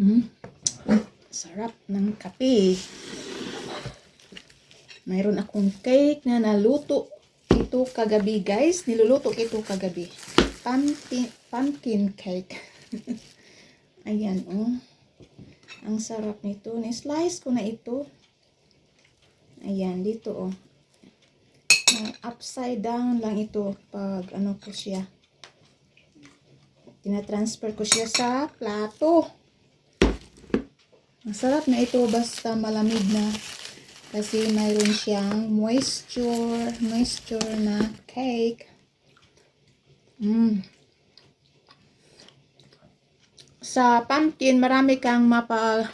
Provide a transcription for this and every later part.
Mm. Sarap ng kape. Mayroon akong cake na naluto ito kagabi, guys. Niluluto ito kagabi. Pumpkin, pumpkin cake. Ayan, oh. Ang sarap nito. Ni-slice ko na ito. Ayan, dito, oh. May upside down lang ito pag ano ko siya. Tinatransfer ko siya sa plato. Masarap na ito basta malamig na. Kasi mayroon siyang moisture, moisture na cake. Mm. Sa pumpkin, marami kang mapa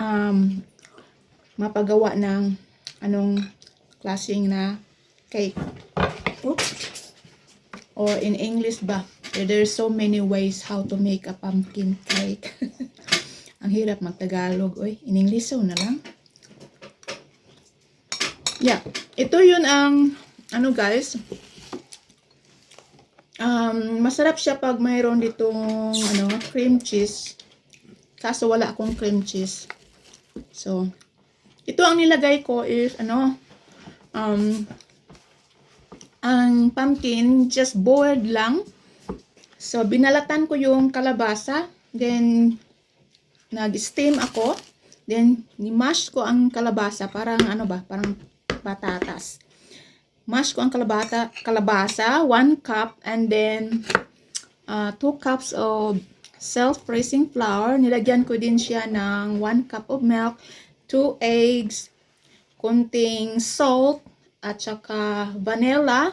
um, mapagawa ng anong klaseng na cake. Oops. Or in English ba, there's so many ways how to make a pumpkin cake. Ang hirap magtagalog, oy. In English so na lang. Yeah, ito yun ang ano guys. Um, masarap siya pag mayroon ditong ano, cream cheese. Kaso wala akong cream cheese. So, ito ang nilagay ko is ano, um, ang pumpkin just boiled lang. So, binalatan ko yung kalabasa. Then, nag-steam ako. Then, ni-mash ko ang kalabasa. Parang ano ba? Parang patatas. Mash ko ang kalabata, kalabasa, 1 cup, and then 2 cups of self-raising flour. Nilagyan ko din siya ng 1 cup of milk, 2 eggs, kunting salt, at saka vanilla,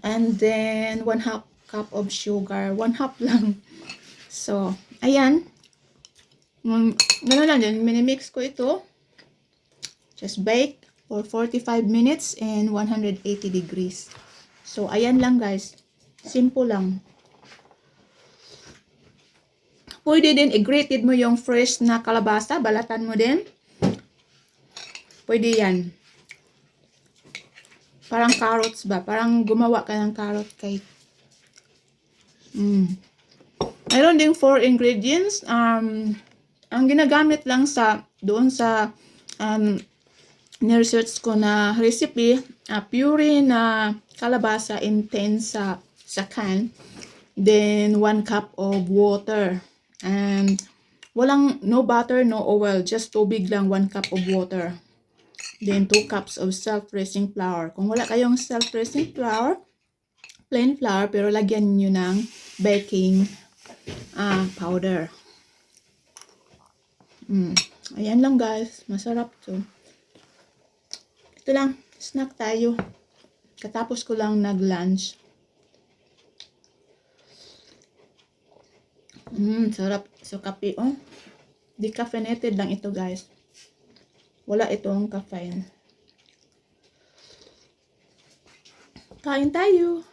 and then 1 half cup of sugar. 1 half lang. So, ayan. Mm, Ganun lang din. Minimix ko ito. Just bake for 45 minutes and 180 degrees. So, ayan lang guys. Simple lang. Pwede din i-grated mo yung fresh na kalabasa. Balatan mo din. Pwede yan. Parang carrots ba? Parang gumawa ka ng carrot cake. Mm. Mayroon ding four ingredients. Um, ang ginagamit lang sa doon sa um, ni-research ko na recipe, uh, puree na kalabasa in 10 sa, sa can. Then, 1 cup of water. And, walang, no butter, no oil. Just tubig lang, 1 cup of water. Then, 2 cups of self-raising flour. Kung wala kayong self-raising flour, plain flour, pero lagyan nyo ng baking uh, powder. Mm. Ayan lang guys. Masarap to. Ito lang, snack tayo. Katapos ko lang nag-lunch. Mmm, sarap. So, kape, oh. Decaffeinated lang ito, guys. Wala itong caffeine. Kain tayo.